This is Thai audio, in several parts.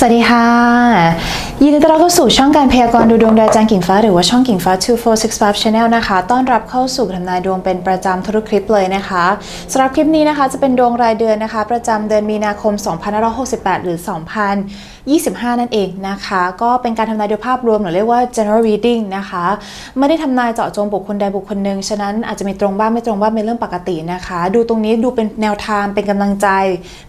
สวัสดีค่ะ ยินดีต้อนรับเข้าสู่ช่องการพยากรณ์ดูดวงโดยอาจารย์กิ่งฟ้าหรือว่าช่องกิ่งฟ้า 2465 Channel นะคะ ต้อนรับเข้าสู่ทำนายดวงเป็นประจำทุกคลิปเลยนะคะสำหรับคลิปนี้นะคะจะเป็นดวงรายเดือนนะคะ ประจำเดือนมีนาคม 2568 หรือ 25 นั่นเองนะคะ ก็เป็นการทำนายโดยภาพรวมหรือเรียกว่า general reading นะคะ ไม่ได้ทำนายเจาะจงบุคคลใดบุคคลหนึ่งฉะนั้นอาจจะมีตรงบ้างไม่ตรงบ้างเป็นเรื่องปกตินะคะ ดูตรงนี้ดูเป็นแนวทางเป็นกำลังใจ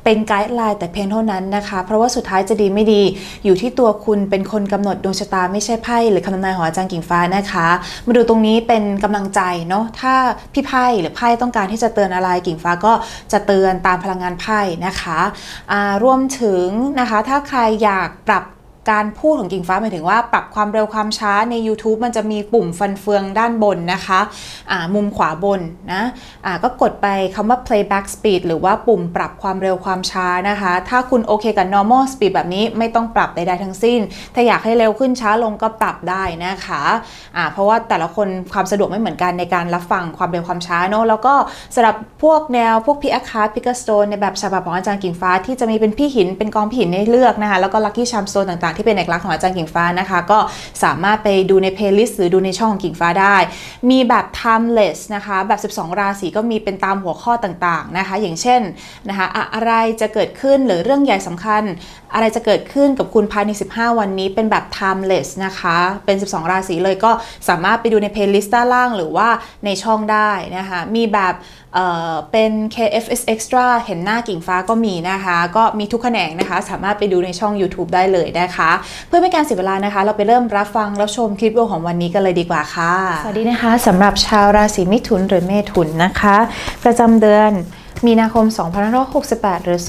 เป็นไกด์ไลน์แต่เพียงเท่านั้นนะคะ เพราะว่าสุดท้ายจะดีไม่ดีอยู่ที่ตัวคุณเป็นคนกำหนดดวงชะตาไม่ใช่ไพ่หรือคำทำนายของอาจารย์กิ่งฟ้านะคะ มาดูตรงนี้เป็นกำลังใจเนาะถ้าพี่ไพ่หรือไพ่ต้องการที่จะเตือนอะไรกิ่งฟ้าก็จะเตือนตามพลังงานไพ่นะคะอ่ารวมถึงนะคะถ้าใครอยากอากปรับ การพูดของกิ่งฟ้าหมายถึงว่าปรับความเร็วความช้าใน YouTube มันจะมีปุ่มฟันเฟืองด้านบนนะคะอ่ามุมขวาบนนะอ่าก็กดไปคำว่า playback speed หรือว่าปุ่มปรับความเร็วความช้านะคะ ถ้าคุณโอเคกับ normal speed แบบนี้ไม่ต้องปรับใดๆทั้งสิ้น ถ้าอยากให้เร็วขึ้นช้าลงก็ปรับได้นะคะอ่าเพราะว่าแต่ละคนความสะดวกไม่เหมือนกันในการรับฟังความเร็วความช้าเนอะแล้วก็สำหรับพวกแนวพวกพิอาคาพิกสโตนในแบบฉบับของอาจารย์กิ่งฟ้าที่จะมีเป็นพี่หินเป็นกองพี่หินให้เลือกนะคะแล้วก็ลัคกี้ชามโซนต่างๆที่เป็นเอกลักษณ์ของอาจารย์กิ่งฟ้านะคะ ก็สามารถไปดูในเพลย์ลิสต์หรือดูในช่องของกิ่งฟ้าได้ มีแบบ timeless นะคะ แบบ 12 ราศีก็มีเป็นตามหัวข้อต่างๆนะคะ อย่างเช่นนะคะอะไรจะเกิดขึ้นหรือเรื่องใหญ่สำคัญ อะไรจะเกิดขึ้นกับคุณภายใน 15 วันนี้เป็นแบบ timeless นะคะ เป็น 12 ราศีเลยก็สามารถไปดูในเพลย์ลิสต์ด้านล่าง หรือว่าในช่องได้นะคะ มีแบบเป็น KFS Extra เห็นหน้ากิ่งฟ้าก็มีนะคะ ก็มีทุกแขนงนะคะ สามารถไปดูในช่อง YouTube ได้เลยนะคะ เพื่อไม่การเสียเวลานะคะ เราไปเริ่มรับฟังรับชมคลิปวิดีโอของวันนี้กันเลยดีกว่าค่ะ สวัสดีนะคะสำหรับชาวราศีมิถุนหรือเมถุนนะคะ ประจำเดือนมีนาคม 2568 หรือ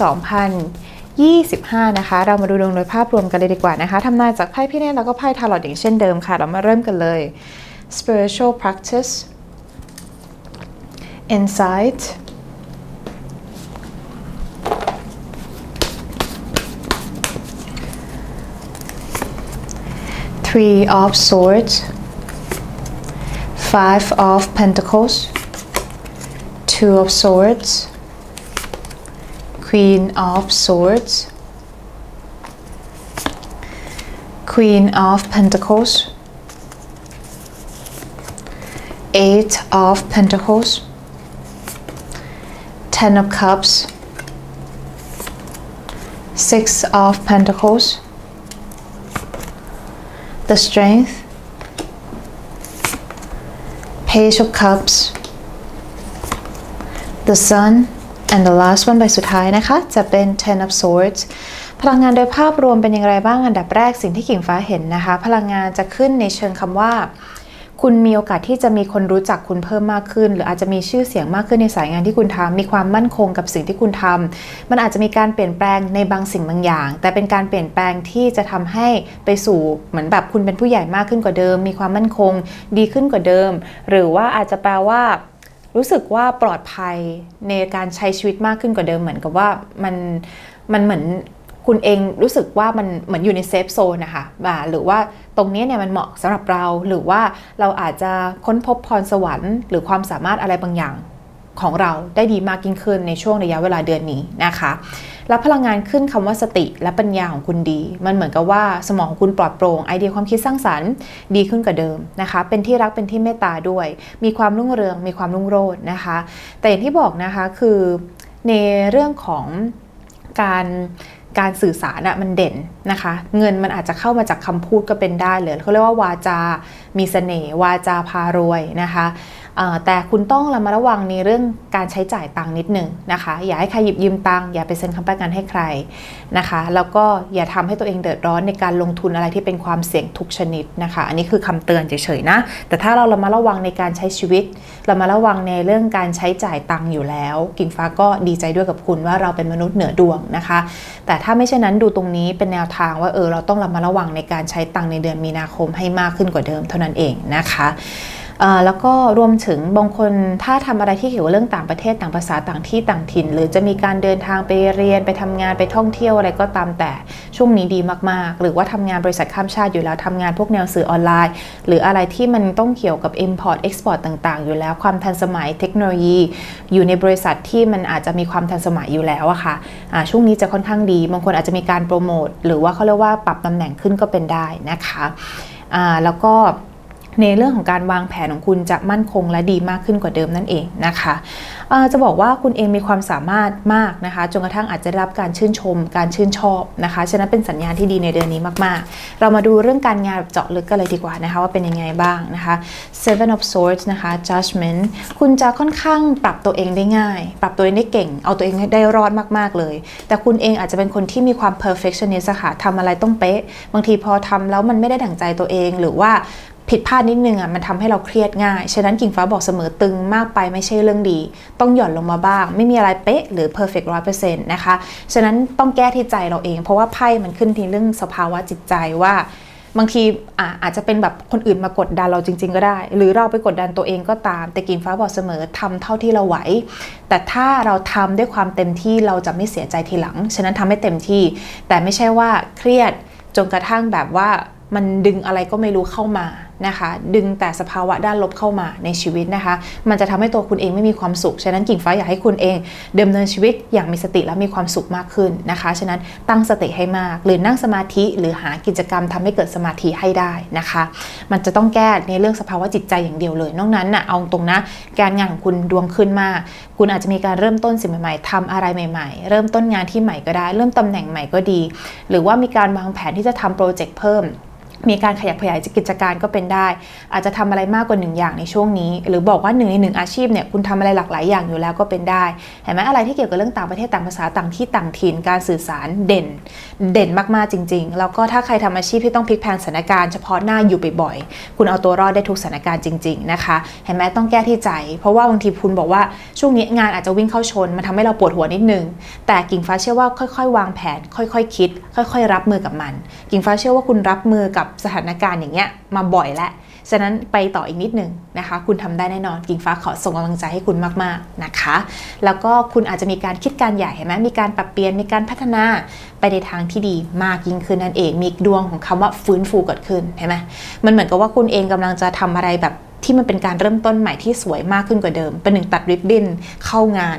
2025 นะคะ เรามาดูดวงโดยภาพรวมกันเลยดีกว่านะคะทำนายจากไพ่พี่เนตแล้วก็ไพ่ทาร์ลอตอย่างเช่นเดิมค่ะ เรามาเริ่มกันเลย spiritual practice insight three of swords. Five of pentacles. Two of swords. Queen of swords. Queen of pentacles. Eight of pentacles ten of cups six of pentacles the strength page of cups the sun and the last one ใบสุดท้ายนะคะ จะเป็น ten of swords พลังงานโดยภาพรวมเป็นอย่างไรบ้างอันดับแรกสิ่งที่กิ่งฟ้าเห็นนะคะ พลังงานจะขึ้นในเชิงคำว่า คุณมีโอกาสที่จะมีคนรู้จักคุณเพิ่มมากขึ้น หรืออาจจะมีชื่อเสียงมากขึ้นในสายงานที่คุณทำมีความมั่นคงกับสิ่งที่คุณทำมันอาจจะมีการเปลี่ยนแปลงในบางสิ่งบางอย่าง แต่เป็นการเปลี่ยนแปลงที่จะทำให้ไปสู่เหมือนแบบคุณเป็นผู้ใหญ่มากขึ้นกว่าเดิม มีความมั่นคงดีขึ้นกว่าเดิม หรือว่าอาจจะแปลว่ารู้สึกว่าปลอดภัยในการใช้ชีวิตมากขึ้นกว่าเดิมเหมือนกับว่ามันมันเหมือน คุณเองรู้สึกว่ามันเหมือนอยู่ในเซฟโซนนะคะอ่าหรือว่าตรงนี้เนี่ยมันเหมาะสำหรับเรา หรือว่าเราอาจจะค้นพบพรสวรรค์ หรือความสามารถอะไรบางอย่างของเราได้ดีมากยิ่งขึ้นในช่วงระยะเวลาเดือนนี้นะคะแล้วพลังงานขึ้นคำว่าสติและปัญญาของคุณดี มันเหมือนกับว่าสมองของคุณปลอดโปร่งไอเดียความคิดสร้างสรรค์ดีขึ้นกว่าเดิมนะคะ เป็นที่รักเป็นที่เมตตาด้วย มีความรุ่งเรือง มีความรุ่งโรจน์นะคะ แต่อย่างที่บอกนะคะคือในเรื่องของการ การสื่อสารอะมันเด่นนะคะ เงินมันอาจจะเข้ามาจากคำพูดก็เป็นได้เลยเขาเรียกว่าวาจา มีเสน่ห์วาจาพารวยนะคะ แต่คุณต้องระมัดระวังในเรื่องการใช้จ่ายตังค์นิดหนึ่งนะคะ อย่าให้ใครหยิบยืมตังค์อย่าไปเซ็นคำประกันให้ใครนะคะ แล้วก็อย่าทำให้ตัวเองเดือดร้อนในการลงทุนอะไรที่เป็นความเสี่ยงทุกชนิดนะคะ อันนี้คือคำเตือนเฉยๆนะ แต่ถ้าเราระมัดระวังในการใช้ชีวิตเรามาระวังในเรื่องการใช้จ่ายตังค์อยู่แล้ว กิ่งฟ้าก็ดีใจด้วยกับคุณว่าเราเป็นมนุษย์เหนือดวงนะคะ แต่ถ้าไม่เช่นนั้นดูตรงนี้เป็นแนวทางว่าเออเราต้องระมัดระวังในการใช้ตังค์ในเดือนมีนาคมให้มากขึ้นกว่าเดิมเท่านั้นเองนะคะ แล้วก็รวมถึงบางคนถ้าทำอะไรที่เกี่ยวกับเรื่องต่างประเทศต่างภาษาต่างที่ต่างถิ่น หรือจะมีการเดินทางไปเรียนไปทำงานไปท่องเที่ยวอะไรก็ตามแต่ช่วงนี้ดีมากๆ หรือว่าทำงานบริษัทข้ามชาติอยู่แล้วทำงานพวกแนวสื่อออนไลน์ หรืออะไรที่มันต้องเกี่ยวกับ Import Export ต่าง ๆ อยู่แล้วความทันสมัยเทคโนโลยี อยู่ในบริษัทที่มันอาจจะมีความทันสมัยอยู่แล้วอะค่ะอ่าช่วงนี้จะค่อนข้างดีบางคนอาจจะมีการโปรโมทหรือว่าเขาเรียกว่าปรับตำแหน่งขึ้นก็เป็นได้นะคะอ่าแล้วก็ ในเรื่องของการวางแผนของคุณจะมั่นคงและดีมากขึ้นกว่าเดิมนั่นเองนะคะจะบอกว่าคุณเองมีความสามารถมากนะคะจนกระทั่งอาจจะได้รับการชื่นชม การชื่นชอบนะคะฉะนั้นเป็นสัญญาณที่ดีในเดือนนี้มากๆ เรามาดูเรื่องการงานแบบเจาะลึกกันเลยดีกว่านะคะว่าเป็นยังไงบ้างนะคะ Seven of Swords นะคะ Judgment คุณจะค่อนข้างปรับตัวเองได้ง่าย ปรับตัวเองได้เก่ง เอาตัวเองได้รอดมากๆเลย แต่คุณเองอาจจะเป็นคนที่มีความ perfectionist ค่ะทำอะไรต้องเป๊ะ บางทีพอทำแล้วมันไม่ได้ดั่งใจตัวเองหรือว่า ผิดพลาดนิดนึงอะมันทำให้เราเครียดง่าย ฉะนั้นกิ่งฟ้าบอกเสมอตึงมากไปไม่ใช่เรื่องดี ต้องหย่อนลงมาบ้าง ไม่มีอะไรเป๊ะหรือ perfect ร้อยเปอร์เซ็นต์นะคะ ฉะนั้นต้องแก้ที่ใจเราเอง เพราะว่าไพ่มันขึ้นที่เรื่องสภาวะจิตใจว่าบางทีอะอาจจะเป็นแบบคนอื่นมากดดันเราจริง ๆ ก็ได้ หรือเราไปกดดันตัวเองก็ตาม แต่กิ่งฟ้าบอกเสมอทำเท่าที่เราไหว แต่ถ้าเราทำด้วยความเต็มที่เราจะไม่เสียใจทีหลัง ฉะนั้นทำให้เต็มที่ แต่ไม่ใช่ว่าเครียดจนกระทั่งแบบว่ามันดึงอะไรก็ไม่รู้เข้ามา นะคะ ดึงแต่สภาวะด้านลบเข้ามาในชีวิตนะคะ มันจะทำให้ตัวคุณเองไม่มีความสุข ฉะนั้นกิ่งฟ้าอยากให้คุณเองดำเนินชีวิตอย่างมีสติและมีความสุขมากขึ้นนะคะ ฉะนั้นตั้งสติให้มาก หรือนั่งสมาธิหรือหากิจกรรมทำให้เกิดสมาธิให้ได้นะคะ มันจะต้องแก้ในเรื่องสภาวะจิตใจอย่างเดียวเลย นอกนั้นน่ะเอาตรงนะการงานของคุณดวงขึ้นมาก คุณอาจจะมีการเริ่มต้นสิ่งใหม่ๆทำอะไรใหม่ ๆ เริ่มต้นงานที่ใหม่ก็ได้ เริ่มตำแหน่งใหม่ก็ดี หรือว่ามีการวางแผนที่จะทำโปรเจกต์เพิ่ม มีการขยับขยายกิจการก็เป็นได้ อาจจะทำอะไรมากกว่าหนึ่งอย่างในช่วงนี้ หรือบอกว่าหนึ่งในหนึ่งอาชีพเนี่ยคุณทำอะไรหลากหลายอย่างอยู่แล้วก็เป็นได้เห็นไหมอะไรที่เกี่ยวกับเรื่องต่างประเทศต่างภาษาต่างที่ต่างถิ่นการสื่อสารเด่น เด่นมากๆจริง ๆ แล้วก็ถ้าใครทำอาชีพที่ต้องพลิกแพลงสถานการณ์เฉพาะหน้าอยู่บ่อยๆคุณเอาตัวรอดได้ทุกสถานการณ์จริง ๆนะคะเห็นไหมต้องแก้ที่ใจ เพราะว่าบางทีคุณบอกว่าช่วงนี้งานอาจจะวิ่งเข้าชนมันทำให้เราปวดหัวนิดนึงแต่กิ่งฟ้าเชื่อว่าค่อย ๆ วางแผน ค่อย ๆ คิด ค่อย ๆ รับมือกับมัน กิ่งฟ้าเชื่อว่าคุณรับมือกับสถานการณ์อย่างเงี้ยมาบ่อยแล้วฉะนั้นไปต่ออีกนิดนึงนะคะ คุณทำได้แน่นอนกิ่งฟ้าขอส่งกำลังใจให้คุณมากๆนะคะ แล้วก็คุณอาจจะมีการคิดการใหญ่เห็นไหมมีการปรับเปลี่ยนมีการพัฒนาไปในทางที่ดีมากยิ่งขึ้นนั่นเอง มีดวงของคำว่าฟื้นฟูเกิดขึ้นเห็นไหมมันเหมือนกับว่าคุณเองกำลังจะทำอะไรแบบที่มันเป็นการเริ่มต้นใหม่ที่สวยมากขึ้นกว่าเดิม เป็นหนึ่งตัดริบบิ้นเข้างาน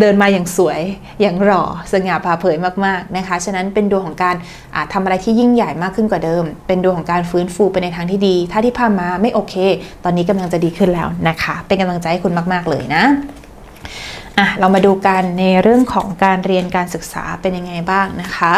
เดินมาอย่างสวยอย่างหล่อสง่าผ่าเผยมากๆนะคะฉะนั้นเป็นดวงของการอาจทำอะไรที่ยิ่งใหญ่มากขึ้นกว่าเดิม เป็นดวงของการฟื้นฟูไปในทางที่ดี ถ้าที่ผ่านมาไม่โอเค ตอนนี้กำลังจะดีขึ้นแล้วนะคะ เป็นกำลังใจให้คุณมาก ๆเลยนะ อะเรามาดูกันในเรื่องของการเรียนการศึกษาเป็นยังไงบ้างนะคะ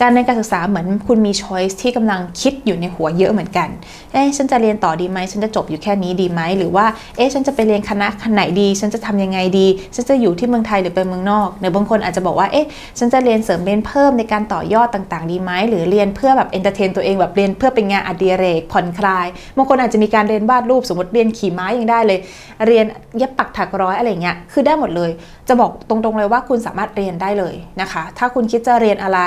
การเรียนการศึกษาเหมือนคุณมีช้อยส์ที่กำลังคิดอยู่ในหัวเยอะเหมือนกัน เอ๊ะฉันจะเรียนต่อดีไหมฉันจะจบอยู่แค่นี้ดีไหมหรือว่าเอ๊ะฉันจะไปเรียนคณะไหนดี ฉันจะทำยังไงดี ฉันจะอยู่ที่เมืองไทยหรือไปเมืองนอกหรือบางคนอาจจะบอกว่าเอ๊ะฉันจะเรียนเสริมเรียนเพิ่มในการต่อยอดต่างๆ ดีไหมหรือเรียนเพื่อแบบเอนเตอร์เทนตัวเองแบบเรียนเพื่อเป็นงานอดิเรกผ่อนคลายบางคนอาจจะมีการเรียนวาดรูปสมมติเรียนขี่ม้ายังได้เลย เรียนเย็บปักถักร้อยอะไรเงี้ยคือได้หมดเลยจะบอกตรงๆเลยว่าคุณสามารถเรียนได้เลยนะคะ ถ้าคุณคิดจะเรียนอะไร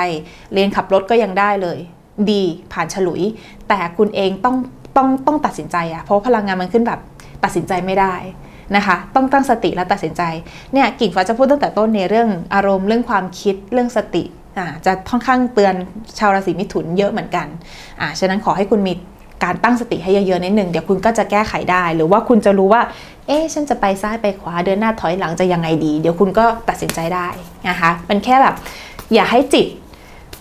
เรียนขับรถก็ยังได้เลย ดีผ่านฉลุย แต่คุณเองต้องต้องต้องตัดสินใจอะเพราะพลังงานมันขึ้นแบบตัดสินใจไม่ได้นะคะ ต้องตั้งสติและตัดสินใจเนี่ยกิ่งฟ้าจะพูดตั้งแต่ต้นในเรื่องอารมณ์เรื่องความคิดเรื่องสติอ่าจะค่อนข้างเตือนชาวราศีมิถุนเยอะเหมือนกันอ่าฉะนั้นขอให้คุณมี การตั้งสติให้เยอะๆนิดนึงเดี๋ยวคุณก็จะแก้ไขได้ หรือว่าคุณจะรู้ว่า เอ๊ะฉันจะไปซ้ายไปขวาเดินหน้าถอยหลังจะยังไงดี เดี๋ยวคุณก็ตัดสินใจได้นะคะมันแค่แบบ อย่าให้จิต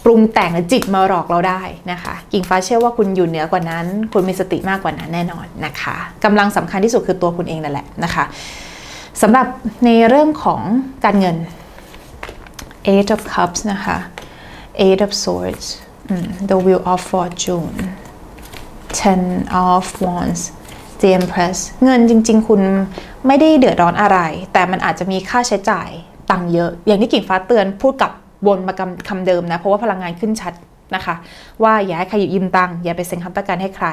ปรุงแต่งหรือจิตมาหลอกเราได้นะคะ กิ่งฟ้าเชื่อว่าคุณอยู่เหนือกว่านั้น คุณมีสติมากกว่านั้นแน่นอนนะคะกำลังสำคัญที่สุดคือตัวคุณเองนั่นแหละนะคะสำหรับในเรื่องของการเงิน Eight of Cups นะคะ Eight of Swords The Wheel of Fortune Ten of Wands The Empress เงินจริง ๆ คุณไม่ได้เดือดร้อนอะไร แต่มันอาจจะมีค่าใช้จ่ายตังเยอะ อย่างที่กิ่งฟ้าเตือนพูดกับวนมาคำคำเดิมนะ เพราะว่าพลังงานขึ้นชัดนะคะ ว่าอย่าให้ใครหยิบยืมตังอย่าไปเซ็นคำประกันให้ใคร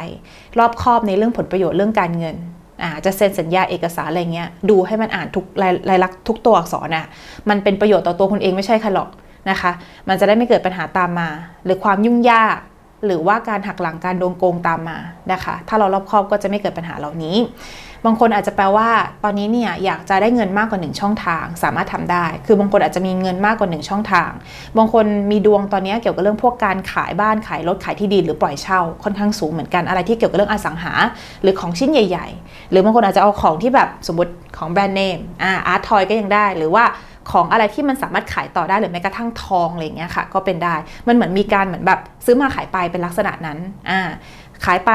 รอบคอบในเรื่องผลประโยชน์เรื่องการเงินอาจะเซ็นสัญญาเอกสารอะไรเงี้ยดูให้มันอ่านทุกลายลายลักษณ์ทุกตัวอักษรน่ะมันเป็นประโยชน์ต่อตัวคุณเองไม่ใช่ค่ะหรอกนะคะ มันจะได้ไม่เกิดปัญหาตามมา หรือความยุ่งยาก หรือว่าการหักหลังการโดนโกงตามมานะคะ ถ้าเรารอบคอบก็จะไม่เกิดปัญหาเหล่านี้ บางคนอาจจะแปลว่า ตอนนี้เนี่ยอยากจะได้เงินมากกว่า 1 ช่องทาง สามารถทำได้ คือบางคนอาจจะมีเงินมากกว่า 1 ช่องทาง บางคนมีดวงตอนนี้เกี่ยวกับเรื่องพวกการขายบ้านขายรถขายที่ดินหรือปล่อยเช่าค่อนข้างสูงเหมือนกันอะไรที่เกี่ยวกับเรื่องอสังหา หรือของชิ้นใหญ่ ๆ หรือบางคนอาจจะเอาของที่แบบสมมติของแบรนด์เนมอ่าอาร์ตทอยก็ยังได้หรือว่า ของอะไรที่มันสามารถขายต่อได้หรือแม้กระทั่งทองอะไรอย่างเงี้ยค่ะ ก็เป็นได้ มันเหมือนมีการเหมือนแบบซื้อมาขายไปเป็นลักษณะนั้นอ่าขายไป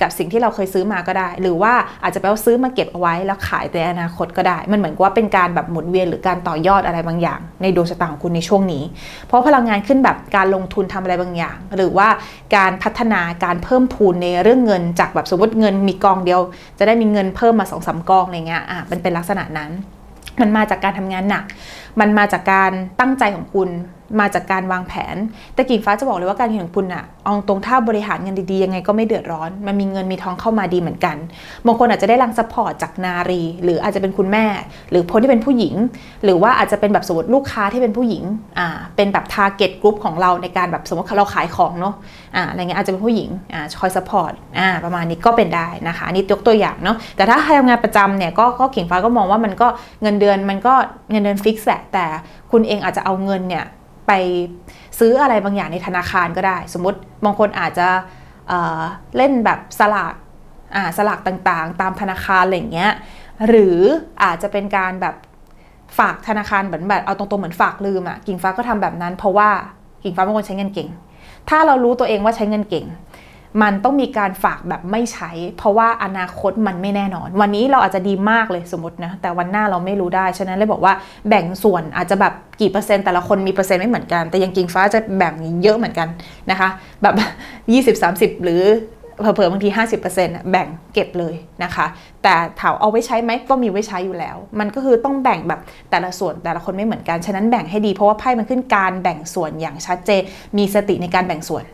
กับสิ่งที่เราเคยซื้อมาก็ได้ หรือว่าอาจจะแปลว่าซื้อมาเก็บเอาไว้แล้วขายในอนาคตก็ได้ มันเหมือนกับว่าเป็นการแบบหมุนเวียนหรือการต่อยอดอะไรบางอย่าง ในดวงชะตาของคุณในช่วงนี้ เพราะพลังงานขึ้นแบบการลงทุนทำอะไรบางอย่าง หรือว่าการพัฒนาการเพิ่มพูนในเรื่องเงินจากแบบสมมติเงินมีกองเดียว จะได้มีเงินเพิ่มมาสองสามกองอะไรเงี้ยอะมันเป็นลักษณะนั้น มันมาจากการทำงานหนัก มันมาจากการตั้งใจของคุณ มาจากการวางแผน แต่กิ่งฟ้าจะบอกเลยว่าการเงินของคุณอะเอาตรงถ้าบริหารเงินดีๆ ยังไงก็ไม่เดือดร้อน มันมีเงินมีทองเข้ามาดีเหมือนกัน บางคนอาจจะได้รังสปอร์ตจากนารี หรืออาจจะเป็นคุณแม่ หรือคนที่เป็นผู้หญิง หรือว่าอาจจะเป็นแบบสมมติลูกค้าที่เป็นผู้หญิงอ่าเป็นแบบทาร์เก็ตกลุ่มของเราในการแบบสมมติเราขายของเนาะอ่าอะไรเงี้ยอาจจะเป็นผู้หญิงอ่าคอยสปอร์ตอ่าประมาณนี้ก็เป็นได้นะคะอันนี้ยกตัวอย่างเนาะแต่ถ้าใครทำงานประจำเนี่ยก็ก็กิ่งฟ้าก็มองว่ามันก็เงินเดือนมันก็เงินเดือนฟิกแหละแต่คุณเองอาจจะเอาเงินเนี่ย ไปซื้ออะไรบางอย่างในธนาคารก็ได้ สมมติบางคนอาจจะเเล่นแบบสลากสลากต่างๆ ตามธนาคารอะไรเงี้ยหรืออาจจะเป็นการแบบฝากธนาคารเหมือนแบบเอาตรงๆเหมือนฝากลืมอะกิ่งฟ้าก็ทำแบบนั้น เพราะว่ากิ่งฟ้าเป็นคนใช้เงินเก่ง ถ้าเรารู้ตัวเองว่าใช้เงินเก่ง มันต้องมีการฝากแบบไม่ใช้ เพราะว่าอนาคตมันไม่แน่นอน วันนี้เราอาจจะดีมากเลยสมมตินะแต่วันหน้าเราไม่รู้ได้ ฉะนั้นเลยบอกว่าแบ่งส่วนอาจจะแบบกี่เปอร์เซ็นต์แต่ละคนมีเปอร์เซ็นต์ไม่เหมือนกัน แต่ยังกิ่งฟ้าจะแบ่งเยอะเหมือนกันนะคะ แบบ 20-30 หรือเผลอๆบางที 50%อะแบ่งเก็บเลยนะคะ แต่ถามเอาไว้ใช้ไหมก็มีไว้ใช้อยู่แล้ว มันก็คือต้องแบ่งแบบแต่ละส่วนแต่ละคนไม่เหมือนกัน ฉะนั้นแบ่งให้ดีเพราะว่าไพ่มันขึ้นการแบ่งส่วนอย่างชัดเจน มีสติในการแบ่งส่วน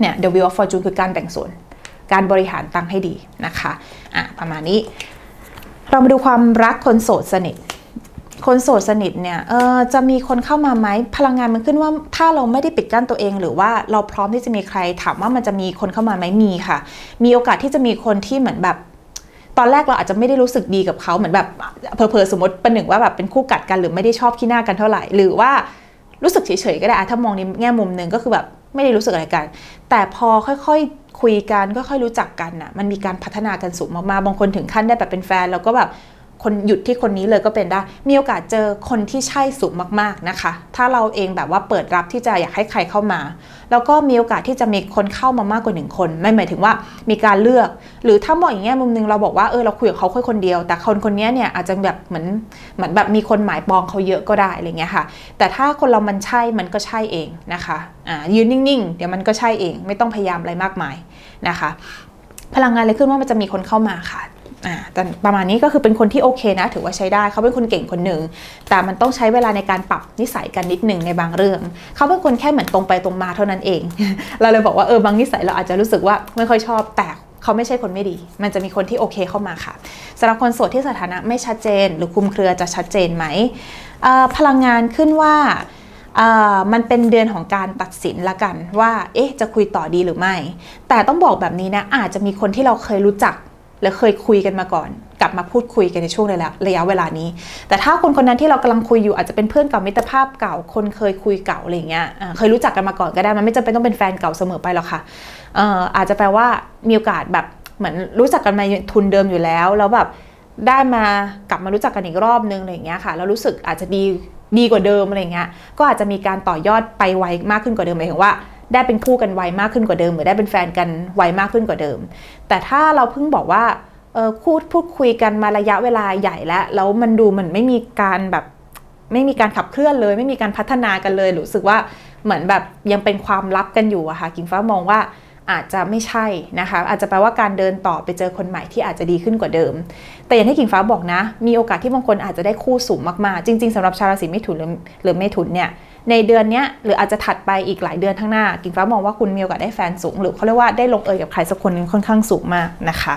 เนี่ย The Wheel of Fortune คือการแบ่งส่วน การบริหารตังให้ดีนะคะอะประมาณนี้ เรามาดูความรักคนโสดสนิท คนโสดสนิทเนี่ยเออจะมีคนเข้ามาไหมพลังงานมันขึ้นว่าถ้าเราไม่ได้ปิดกั้นตัวเอง หรือว่าเราพร้อมที่จะมีใครถามว่ามันจะมีคนเข้ามาไหมมีค่ะ มีโอกาสที่จะมีคนที่เหมือนแบบตอนแรกเราอาจจะไม่ได้รู้สึกดีกับเขาเหมือนแบบเผลอๆสมมติเป็นหนึ่งว่าแบบเป็นคู่กัดกันหรือไม่ได้ชอบขี้หน้ากันเท่าไหร่ หรือว่ารู้สึกเฉยๆก็ได้ถ้ามองในแง่มุมหนึ่งก็คือแบบ ไม่ได้รู้สึกอะไรกัน แต่พอค่อยๆคุยกันค่อยๆรู้จักกันน่ะมันมีการพัฒนากันสูงมากๆบางคนถึงขั้นได้แบบเป็นแฟนแล้วก็แบบ คนหยุดที่คนนี้เลยก็เป็นได้ มีโอกาสเจอคนที่ใช่สูงมากๆนะคะ ถ้าเราเองแบบว่าเปิดรับที่จะอยากให้ใครเข้ามา แล้วก็มีโอกาสที่จะมีคนเข้ามามากกว่าหนึ่งคน ไม่หมายถึงว่ามีการเลือก หรือถ้ามองอย่างแง่มุมหนึงเราบอกว่าเออเราคุยกับเขาค่อยคนเดียว แต่คนคนนี้เนี่ยอาจจะแบบเหมือนเหมือนแบบมีคนหมายปองเขาเยอะก็ได้อะไรเงี้ยค่ะ แต่ถ้าคนเรามันใช่มันก็ใช่เองนะคะอ่ายืนนิ่งๆ เดี๋ยวมันก็ใช่เอง ไม่ต้องพยายามอะไรมากมายนะคะ พลังงานเลยขึ้นว่ามันจะมีคนเข้ามาค่ะ อ่าแต่ประมาณนี้ก็คือเป็นคนที่โอเคนะ ถือว่าใช้ได้เขาเป็นคนเก่งคนหนึ่งแต่มันต้องใช้เวลาในการปรับนิสัยกันนิดหนึ่งในบางเรื่องเขาเป็นคนแค่เหมือนตรงไปตรงมาเท่านั้นเอง เราเลยบอกว่าเออบางนิสัยเราอาจจะรู้สึกว่าไม่ค่อยชอบแต่เขาไม่ใช่คนไม่ดี มันจะมีคนที่โอเคเข้ามาค่ะสำหรับคนโสดที่สถานะไม่ชัดเจน หรือคุมเครือจะชัดเจนไหมพลังงานขึ้นว่ามันเป็นเดือนของการตัดสินละกันว่า เอ๊ะ จะคุยต่อดีหรือไม่ แต่ต้องบอกแบบนี้นะ อาจจะมีคนที่เราเคยรู้จัก และเคยคุยกันมาก่อน กลับมาพูดคุยกันในช่วงระยะเวลานี้ แต่ถ้าคนคนนั้นที่เรากำลังคุยอยู่อาจจะเป็นเพื่อนเก่ามิตรภาพเก่า คนเคยคุยเก่าอะไรเงี้ยเคยรู้จักกันมาก่อนก็ได้มันไม่จำเป็นต้องเป็นแฟนเก่าเสมอไปหรอกค่ะเอ่ออาจจะแปลว่ามีโอกาสแบบเหมือนรู้จักกันมาทุนเดิมอยู่แล้วแล้วแบบได้มากลับมารู้จักกันอีกรอบนึงอะไรเงี้ยค่ะแล้วรู้สึกอาจจะดีดีกว่าเดิมอะไรเงี้ยก็อาจจะมีการต่อยอดไปไวมากขึ้นกว่าเดิมหมายถึงว่า ได้เป็นคู่กันไวมากขึ้นกว่าเดิม หรือได้เป็นแฟนกันไวมากขึ้นกว่าเดิม แต่ถ้าเราเพิ่งบอกว่าเออพูดพูดคุยกันมาระยะเวลาใหญ่แล้วแล้วมันดูเหมือนไม่มีการแบบไม่มีการขับเคลื่อนเลย ไม่มีการพัฒนากันเลยรู้สึกว่าเหมือนแบบยังเป็นความลับกันอยู่อะค่ะกิ่งฟ้ามองว่าอาจจะไม่ใช่นะคะ อาจจะแปลว่าการเดินต่อไปเจอคนใหม่ที่อาจจะดีขึ้นกว่าเดิม แต่อย่างที่กิ่งฟ้าบอกนะ มีโอกาสที่บางคนอาจจะได้คู่สูงมากๆ จริง ๆสำหรับชาวราศีมิถุนหรือเมถุนเนี่ย ในเดือนนี้หรืออาจจะถัดไปอีกหลายเดือนข้างหน้า กิ่งฟ้ามองว่าคุณมีโอกาสได้แฟนสูง หรือเขาเรียกว่าได้ลงเอยกับใครสักคนนึงค่อนข้างสูงมากนะคะ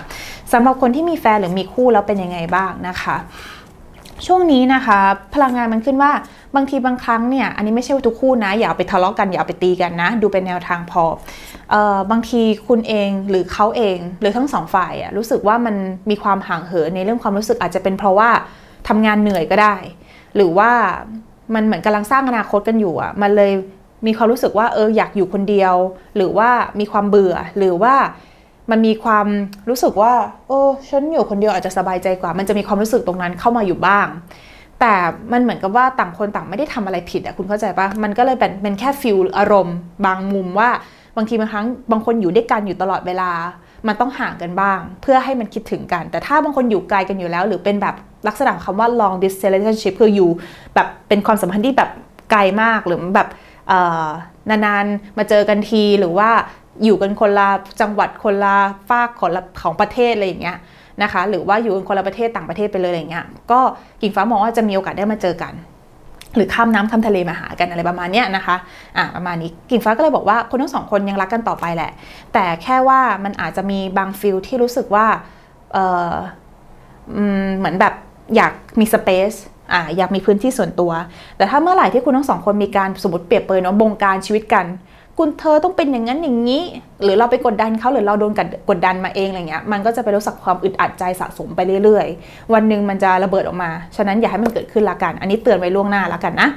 สำหรับคนที่มีแฟนหรือมีคู่แล้วเป็นยังไงบ้างนะคะช่วงนี้นะคะ พลังงานมันขึ้นว่าบางทีบางครั้งเนี่ยอันนี้ไม่ใช่ว่าทุกคู่นะ อย่าไปทะเลาะกันอย่าไปตีกันนะ ดูเป็นแนวทางพอเออบางทีคุณเองหรือเขาเองหรือทั้งสองฝ่ายอะรู้สึกว่ามันมีความห่างเหินในเรื่องความรู้สึกอาจจะเป็นเพราะว่าทำงานเหนื่อยก็ได้ หรือว่า มันเหมือนกำลังสร้างอนาคตกันอยู่อะมันเลยมีความรู้สึกว่าเอออยากอยู่คนเดียว หรือว่ามีความเบื่อหรือว่ามันมีความรู้สึกว่า โอ้ฉันอยู่คนเดียวอาจจะสบายใจกว่า มันจะมีความรู้สึกตรงนั้นเข้ามาอยู่บ้าง แต่มันเหมือนกับว่าต่างคนต่างไม่ได้ทำอะไรผิดอะคุณเข้าใจปะมันก็เลยเป็นเป็นแค่ฟิลอารมณ์ บางมุมว่าบางทีบางครั้งบางคนอยู่ด้วยกันอยู่ตลอดเวลา มันต้องห่างกันบ้าง เพื่อให้มันคิดถึงกัน แต่ถ้าบางคนอยู่ไกลกันอยู่แล้ว หรือเป็นแบบลักษณะของคำว่า long distance relationship คืออยู่แบบเป็นความสัมพันธ์ที่แบบไกลมากหรือแบบนานๆมาเจอกันทีหรือว่าอยู่กันคนละจังหวัดคนละฝากของละของประเทศอะไรอย่างเงี้ยนะคะ หรือว่าอยู่กันคนละประเทศต่างประเทศไปเลยอะไรเงี้ยก็กิ่งฟ้ามองว่าจะมีโอกาสได้มาเจอกัน หรือข้ามน้ำข้ามทะเลมาหากันอะไรประมาณเนี้ยนะคะอะประมาณนี้กิ่งฟ้าก็เลยบอกว่าคนทั้งสองคนยังรักกันต่อไปแหละ แต่แค่ว่ามันอาจจะมีบางฟิลที่รู้สึกว่าเอออืมเหมือนแบบอยากมีสเปซอ่าอยากมีพื้นที่ส่วนตัว แต่ถ้าเมื่อไหร่ที่คุณทั้งสองคนมีการสมมติเปรียบเปรยเนาะบงการชีวิตกัน คุณเธอต้องเป็นอย่างนั้นอย่างนี้ หรือเราไปกดดันเขาหรือเราโดนกดดันมาเองอะไรเงี้ยมันก็จะไปรู้สึกความอึดอัดใจสะสมไปเรื่อยๆ วันหนึ่งมันจะระเบิดออกมา ฉะนั้นอย่าให้มันเกิดขึ้นละกัน อันนี้เตือนไว้ล่วงหน้าละกันนะ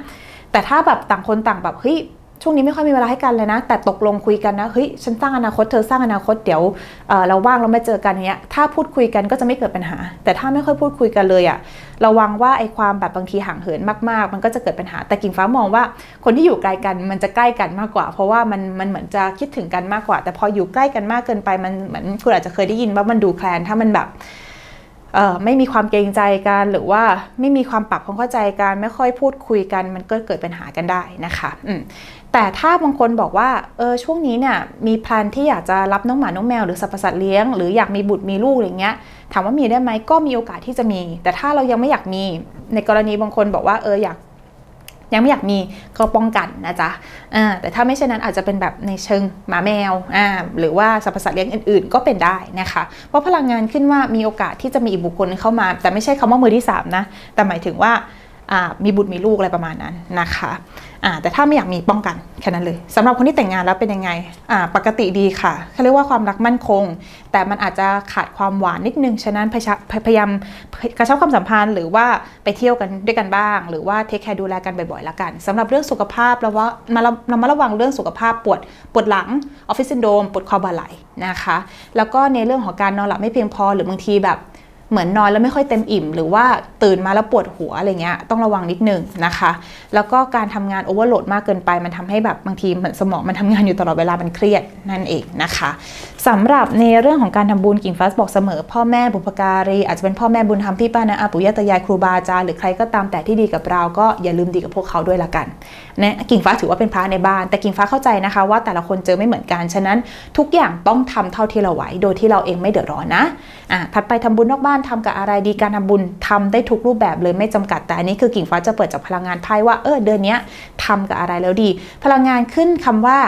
แต่ถ้าแบบต่างคนต่างแบบเฮ้ย ช่วงนี้ไม่ค่อยมีเวลาให้กันเลยนะ แต่ตกลงคุยกันนะเฮ้ยฉันสร้างอนาคตเธอสร้างอนาคตเดี๋ยวเเราว่างเรามาเจอกันเนี้ยถ้าพูดคุยกันก็จะไม่เกิดปัญหา แต่ถ้าไม่ค่อยพูดคุยกันเลยอะระวังว่าไอ้ความแบบบางทีห่างเหินมากๆ มันก็จะเกิดปัญหา แต่กิ่งฟ้ามองว่าคนที่อยู่ไกลกันมันจะใกล้กันมากกว่า เพราะว่ามันมันเหมือนจะคิดถึงกันมากกว่า แต่พออยู่ใกล้กันมากเกินไปมันเหมือนคุณอาจจะเคยได้ยินว่ามันดูแคลนถ้ามันแบบไม่มีความเกรงใจกันหรือว่าไม่มีความปรับความเข้าใจกันไม่ค่อยพูดคุยกันมันก็เกิดปัญหากันได้นะคะ แต่ถ้าบางคนบอกว่าเออช่วงนี้เนี่ยมีแพลนที่อยากจะรับน้องหมาน้องแมวหรือสรรพสัตว์เลี้ยงหรืออยากมีบุตรมีลูกอะไรเงี้ยถามว่ามีได้ไหมก็มีโอกาสที่จะมี แต่ถ้าเรายังไม่อยากมีในกรณีบางคนบอกว่าเอออยากยังไม่อยากมีก็ป้องกันนะจ๊ะแต่ถ้าไม่เช่นนั้นอาจจะเป็นแบบในเชิงหมาแมว หรือว่าสรรพสัตว์เลี้ยงอื่นๆ ก็เป็นได้นะคะ เพราะพลังงานขึ้นว่ามีโอกาสที่จะมีอีกบุคคลเข้ามา แต่ไม่ใช่คำว่ามือที่3นะ แต่หมายถึงว่ามีบุตรมีลูกอะไรประมาณนั้นนะคะ แต่ถ้าไม่อยากมีป้องกันแค่นั้นเลยสำหรับคนที่แต่งงานแล้วเป็นยังไงปกติดีค่ะเขาเรียกว่าความรักมั่นคง แต่มันอาจจะขาดความหวานนิดนึง ฉะนั้นพยายามกระชับความสัมพันธ์ หรือว่าไปเที่ยวกันด้วยกันบ้าง หรือว่าเทคแคร์ดูแลกันบ่อยๆล้วกันสำหรับเรื่องสุขภาพเราว่ามาเรามาระวังเรื่องสุขภาพปวดปวดหลังออฟฟิศซินโดรมปวดคอบ่าไหลนะคะ แล้วก็ในเรื่องของการนอนหลับไม่เพียงพอหรือบางทีแบบ เหมือนนอนแล้วไม่ค่อยเต็มอิ่ม หรือว่าตื่นมาแล้วปวดหัวอะไรเงี้ยต้องระวังนิดนึงนะคะ แล้วก็การทำงานโอเวอร์โหลดมากเกินไป มันทำให้แบบบางทีเหมือนสมองมันทำงานอยู่ตลอดเวลามันเครียดนั่นเองนะคะสำหรับในเรื่องของการทำบุญกิ่งฟ้าบอกเสมอ พ่อแม่บุพการี อาจจะเป็นพ่อแม่บุญธรรมพี่ป้านะอาปุยตายายครูบาอาจารย์หรือใครก็ตามแต่ที่ดีกับเราก็อย่าลืมดีกับพวกเขาด้วยละกันนะกิ่งฟ้าถือว่าเป็นพระในบ้าน แต่กิ่งฟ้าเข้าใจนะคะว่าแต่ละคนเจอไม่เหมือนกันฉะนั้น ทุกอย่างต้องทำเท่าที่เราไหวโดยที่เราเองไม่เดือดร้อนนะ อะถัดไปทำบุญนอกบ้านทำกับอะไรดีการทำบุญทำได้ทุกรูปแบบเลยไม่จำกัดแต่อันนี้คือกิ่งฟ้าจะเปิดจากพลังงานไพ่ว่าเออเดือนนี้ทำกับอะไรแล้วดี พลังงานขึ้นคำว่า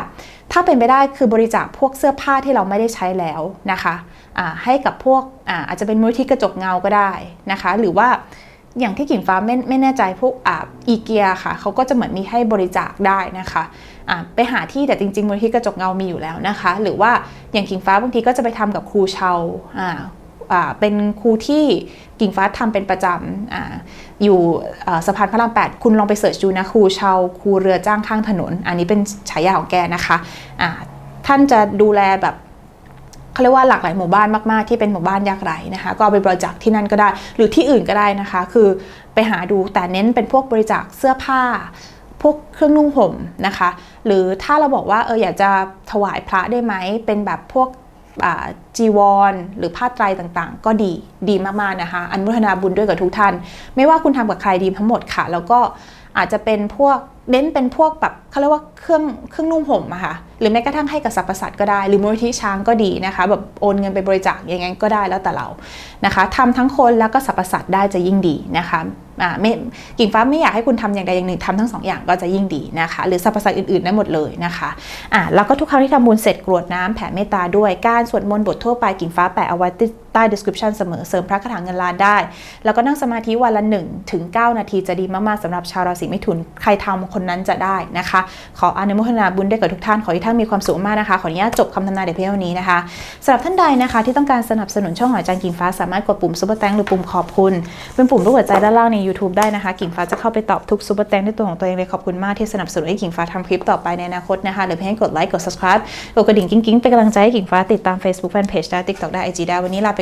ถ้าเป็นไปได้คือบริจาคพวกเสื้อผ้าที่เราไม่ได้ใช้แล้วนะคะะให้กับพวกอาอาจจะเป็นมูลที่กระจกเงาก็ได้นะคะ หรือว่าอย่างที่กิ่งฟ้าไม่ไม่แน่ใจพวกอ่าอีเกียค่ะเขาก็จะเหมือนมีให้บริจาคได้นะคะไปหาที่แต่จริงๆมูลที่กระจกเงามีอยู่แล้วนะคะ หรือว่าอย่างกิ่งฟ้าบางทีก็จะไปทำกับครูเชา เป็นครูที่กิ่งฟ้าทำเป็นประจำออยู่สะพานพระราม8คุณลองไปเสิร์ชดูนะครูชาวครูเรือจ้างข้างถนน อันนี้เป็นฉายาของแกนะคะะท่านจะดูแลแบบเขาเรียกว่าหลากหลายหมู่บ้านมากๆที่เป็นหมู่บ้านยากไร้นะคะ ก็เอาไปบริจาคที่นั่นก็ได้ หรือที่อื่นก็ได้นะคะ คือไปหาดูแต่เน้นเป็นพวกบริจาคเสื้อผ้า พวกเครื่องนุ่งห่มนะคะ หรือถ้าเราบอกว่าเอออยากจะถวายพระได้ไหมเป็นแบบพวก จีวร หรือผ้าไตรต่างๆ ก็ดีดีมากๆนะคะ อันมุทนาบุญด้วยกับทุกท่าน ไม่ว่าคุณทำกับใครดีทั้งหมดค่ะ แล้วก็อาจจะเป็นพวกเน้นเป็นพวกแบบเขาเรียกว่าเครื่องเครื่องนุ่งห่มอะค่ะหรือแม้กระทั่งให้กับสรรพสัตว์ก็ได้ หรือมูลที่ช้างก็ดีนะคะแบบโอนเงินไปบริจาคอย่างงั้นก็ได้แล้วแต่เรานะคะทำทั้งคนแล้วก็สรรพสัตว์ได้จะยิ่งดีนะคะอ่าไม่กิ่งฟ้าไม่อยากให้คุณทำอย่างใดอย่างหนึ่งทำทั้งสองอย่างก็จะยิ่งดีนะคะ หรือสรรพสัตว์อื่นๆได้หมดเลยนะคะอ่าแล้วก็ทุกครั้งที่ทำบุญเสร็จกรวดน้ำแผ่เมตตาด้วยการสวดมนต์บททั่วไปกิ่งฟ้าแปะเอาไว้ ใต้ description เสมอเสริมพระคาถาเงินล้านได้ แล้วก็นั่งสมาธิวันละ1ถึง9นาทีจะดีมากๆสำหรับชาวราศีมิถุนใครทำคนนั้นจะได้นะคะ ขออนุโมทนาบุญได้กับทุกท่านขอให้ท่านมีความสุขมากนะคะ ขออนุญาตจบคำทำนายเดี๋ยวเพียงนี้นะคะสำหรับท่านใดนะคะ ที่ต้องการสนับสนุนช่องหอยจางกิ่งฟ้าสามารถกดปุ่มซุปเปอร์แตงหรือปุ่มขอบคุณ เป็นปุ่มรูปหัวใจด้านล่างใน YouTube ได้นะคะ กิ่งฟ้าจะเข้าไปตอบทุกซุปเปอร์แตงด้วยตัวของตัวเองเลยขอบคุณมากที่สนับสนุนให้กิ่งฟ้าทำคลิปต่อไปในอนาคตนะคะหรือเพียงกดไลค์กด subscribe กดกระดิ่งกิ๊งๆเป็นกำลังใจให้กิ่งฟ้าติดตาม Facebook Fanpage ได้ TikTok ได้ IG ได้วันนี้ลาไป